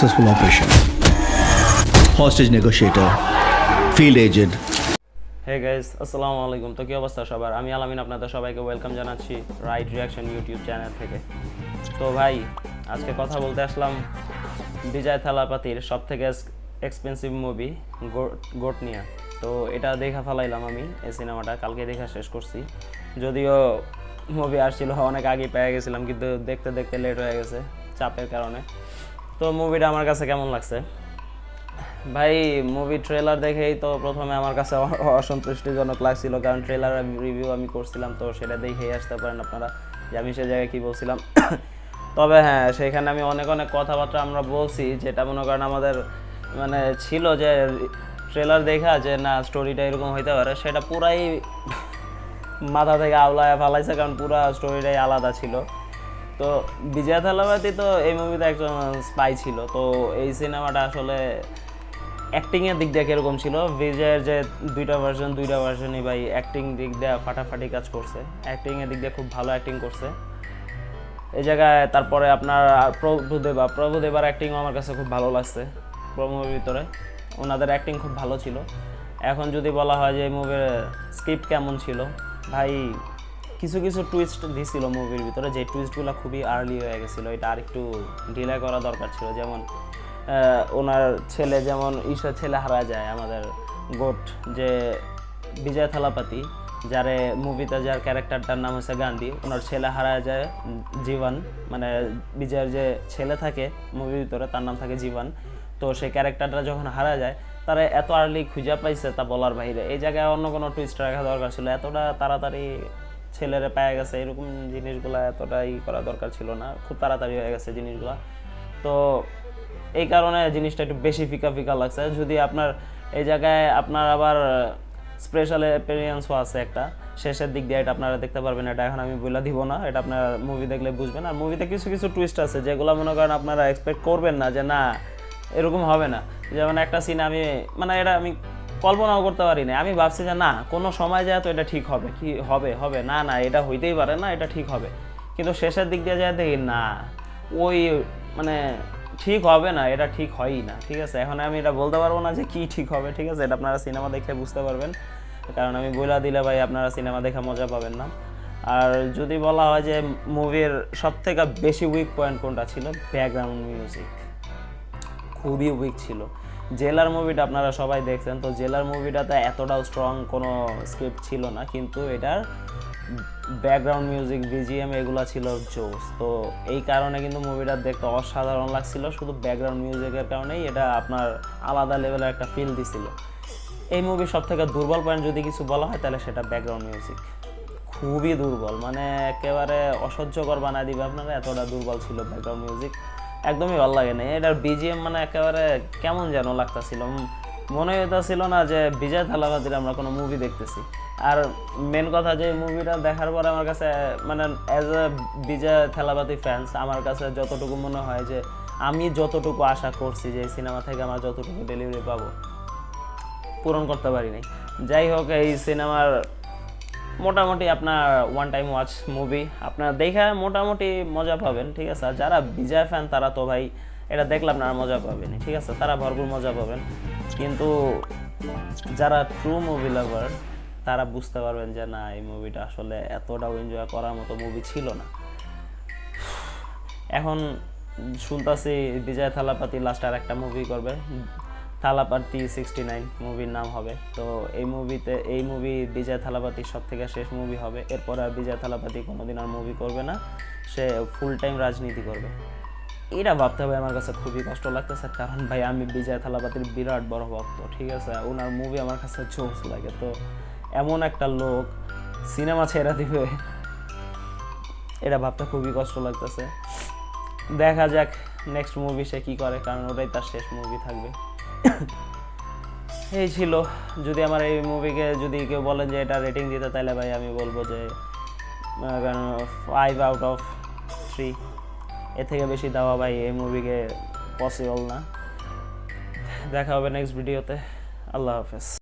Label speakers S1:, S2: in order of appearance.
S1: successful operation. Hostage negotiator, field agent,
S2: hey guys আসসালামু আলাইকুম তো কি অবস্থা সবার? আমি আলামিন আপনাদের সবাইকে ওয়েলকাম জানাচ্ছি রাইট রিয়াকশন ইউটিউব চ্যানেল থেকে। তো ভাই আজকে কথা বলতে আসলাম বিজয় থালাপাতির সব থেকে এক্সপেন্সিভ মুভি গোট নিয়ে। তো এটা দেখা ফেলাইলাম আমি এই সিনেমাটা কালকে দেখা শেষ করছি। যদিও মুভি আসছিল অনেক আগে পেয়ে গেছিলাম কিন্তু দেখতে দেখতে লেট হয়ে গেছে চাপের কারণে। তো মুভিটা আমার কাছে কেমন লাগছে? ভাই মুভি ট্রেলার দেখেই তো প্রথমে আমার কাছে অসন্তুষ্টিজনক লাগছিল, কারণ ট্রেলার রিভিউ আমি করছিলাম, তো সেটা দেখেই আসতে পারেন আপনারা যে আমি সে জায়গায় কী বলছিলাম। তবে হ্যাঁ সেখানে আমি অনেক অনেক কথাবার্তা আমরা বলছি, যেটা মনে করেন আমাদের মানে ছিল যে ট্রেলার দেখা যে না স্টোরিটা এরকম হইতে পারে, সেটা পুরাই মাথা থেকে আওলায় ফালাইছে, কারণ পুরো স্টোরিটাই আলাদা ছিল। তো বিজয় থালাপাতি তো এই মুভিতে একজন স্পাই ছিল। তো এই সিনেমাটা আসলে অ্যাক্টিংয়ের দিক দিয়ে কীরকম ছিল? বিজয়ের যে দুইটা ভার্সন দুইটা ভার্সনই ভাই অ্যাক্টিং দিক দিয়ে ফাটাফাটি কাজ করছে। অ্যাক্টিংয়ের দিক দিয়ে খুব ভালো অ্যাক্টিং করছে। এই জায়গায় তারপরে আপনার প্রভুদেবা প্রভুদেবার অ্যাক্টিংও আমার কাছে খুব ভালো লাগছে মুভির ভিতরে। ওনাদের অ্যাক্টিং খুব ভালো ছিল। এখন যদি বলা হয় যে এই মুভির স্ক্রিপ্ট কেমন ছিল? ভাই কিছু কিছু টুইস্ট দিছিল মুভির ভিতরে, যে টুইস্টগুলো খুবই আর্লি হয়ে গেছিল, এটা আরেকটু ডিলে করা দরকার ছিল। যেমন ওনার ছেলে যেমন ঈশ্বর ছেলে হারা যায়, আমাদের গোট যে বিজয় থালাপাতি, যারে মুভিতে যার ক্যারেক্টারটার নাম হচ্ছে গান্ধী, ওনার ছেলে হারা যায়, জীবন মানে বিজয়ের যে ছেলে থাকে মুভির ভিতরে, তার নাম থাকে জীবন। তো সেই ক্যারেক্টারটা যখন হারা যায়, তারা এত আর্লি খুঁজে পাইছে তা বলার বাইরে। এই জায়গায় অন্য কোনো টুইস্ট রাখা দরকার ছিল। এতটা তাড়াতাড়ি ছেলেরে পায়ে গেছে, এরকম জিনিসগুলো এতটাই করা দরকার ছিল না। খুব তাড়াতাড়ি হয়ে গেছে জিনিসগুলো। তো এই কারণে জিনিসটা একটু বেশি ফিকা ফিকা লাগছে। যদি আপনার এই জায়গায় আপনার আবার স্পেশাল এক্সপিরিয়েন্সও আছে একটা, শেষের দিক দিয়ে এটা আপনারা দেখতে পারবেন। এটা এখন আমি বলে দিব না, এটা আপনারা মুভি দেখলে বুঝবেন। আর মুভিতে কিছু কিছু টুইস্ট আছে, যেগুলো মনে করেন আপনারা এক্সপেক্ট করবেন না যে, না, এরকম হবে না। যেমন একটা সিন আমি মানে এটা আমি কল্পনাও করতে পারি না আমি ভাবছি যে না, কোনো সময় যায় তো এটা ঠিক হবে। কি হবে? হবে। না না, এটা হইতেই পারে না, এটা ঠিক হবে। কিন্তু শেষের দিক দিয়ে যায় দেখি না, ওই মানে ঠিক হবে না, এটা ঠিক হয়ই না, ঠিক আছে? এখন আমি এটা বলতে পারব না যে কি ঠিক হবে, ঠিক আছে? এটা আপনারা সিনেমা দেখে বুঝতে পারবেন। কারণ আমি বইলা দিলে ভাই আপনারা সিনেমা দেখে মজা পাবেন না। আর যদি বলা হয় যে মুভির সব থেকে বেশি উইক পয়েন্ট কোনটা ছিল? ব্যাকগ্রাউন্ড মিউজিক খুবই উইক ছিল। জেলার মুভিটা আপনারা সবাই দেখছেন, তো জেলার মুভিটাতে এতটাও স্ট্রং কোনো স্ক্রিপ্ট ছিল না, কিন্তু এটার ব্যাকগ্রাউন্ড মিউজিক বিজিএম এগুলো ছিল জোস তো এই কারণে কিন্তু মুভিটা দেখতে অসাধারণ লাগছিল, শুধু ব্যাকগ্রাউন্ড মিউজিকের কারণেই এটা আপনার আলাদা লেভেলের একটা ফিল দিছিল। এই মুভির সব থেকে দুর্বল পয়েন্ট যদি কিছু বলা হয়, তাহলে সেটা ব্যাকগ্রাউন্ড মিউজিক খুবই দুর্বল মানে একেবারে অসহ্যকর বানায় দিবে আপনারা, এতটা দুর্বল ছিল ব্যাকগ্রাউন্ড মিউজিক একদমই ভালো লাগে না। এটার বিজিএম মানে একেবারে কেমন যেন লাগতাছিল। মনে হইতাছিল না যে বিজয় থালাপাতির আমরা কোনো মুভি দেখতেছি। আর মেন কথা যে মুভিটা দেখার পরে আমার কাছে মানে as a Vijay Thalapathy fans আমার কাছে যতটুকু মনে হয় যে আমি যতটুকু আশা করছি যে সিনেমা থেকে আমরা যতটুকু ডেলিভারি পাবো, পূরণ করতে পারিনি। যাই হোক, এই সিনেমার মোটামুটি আপনার ওয়ান টাইম ওয়াচ মুভি আপনার দেখে মোটামুটি মজা পাবেন, ঠিক আছে? আর যারা বিজয় ফ্যান তারা তো ভাই এটা দেখলে আপনারা মজা পাবেন, ঠিক আছে? তারা ভরপুর মজা পাবেন। কিন্তু যারা ট্রু মুভি লাভার তারা বুঝতে পারবেন যে, না, এই মুভিটা আসলে এতটাও এনজয় করার মতো মুভি ছিল না। এখন শুনতাছি বিজয় থালাপাতি লাস্ট আর একটা মুভি করবে। থালাপাতি সিক্সটি নাইন মুভির নাম হবে। তো এই মুভিতে এই মুভি বিজয় থালাপাতির সব থেকে শেষ মুভি হবে। এরপর আর বিজয় থালাপাতি কোনোদিন আর মুভি করবে না। সে ফুল টাইম রাজনীতি করবে। এটা ভাবতে হবে আমার কাছে খুবই কষ্ট লাগতেছে, কারণ ভাই আমি বিজয় থালাপাতির বিরাট বড় ভক্ত, ঠিক আছে? ওনার মুভি আমার কাছে জোস লাগে। তো এমন একটা লোক সিনেমা ছেড়ে দিবে, এটা ভাবতে খুবই কষ্ট লাগতেছে। দেখা যাক নেক্সট মুভি সে কী করে, কারণ ওটাই তার শেষ মুভি থাকবে। এই ছিল। যদি আমার এই মুভিকে যদি কেউ বলেন যে এটা রেটিং দিতে, তাহলে ভাই আমি বলব যে ফাইভ আউট অফ থ্রি এর থেকে বেশি দেওয়া ভাই এই মুভিকে পসিবল না। দেখা হবে নেক্সট ভিডিওতে আল্লাহ হাফেজ।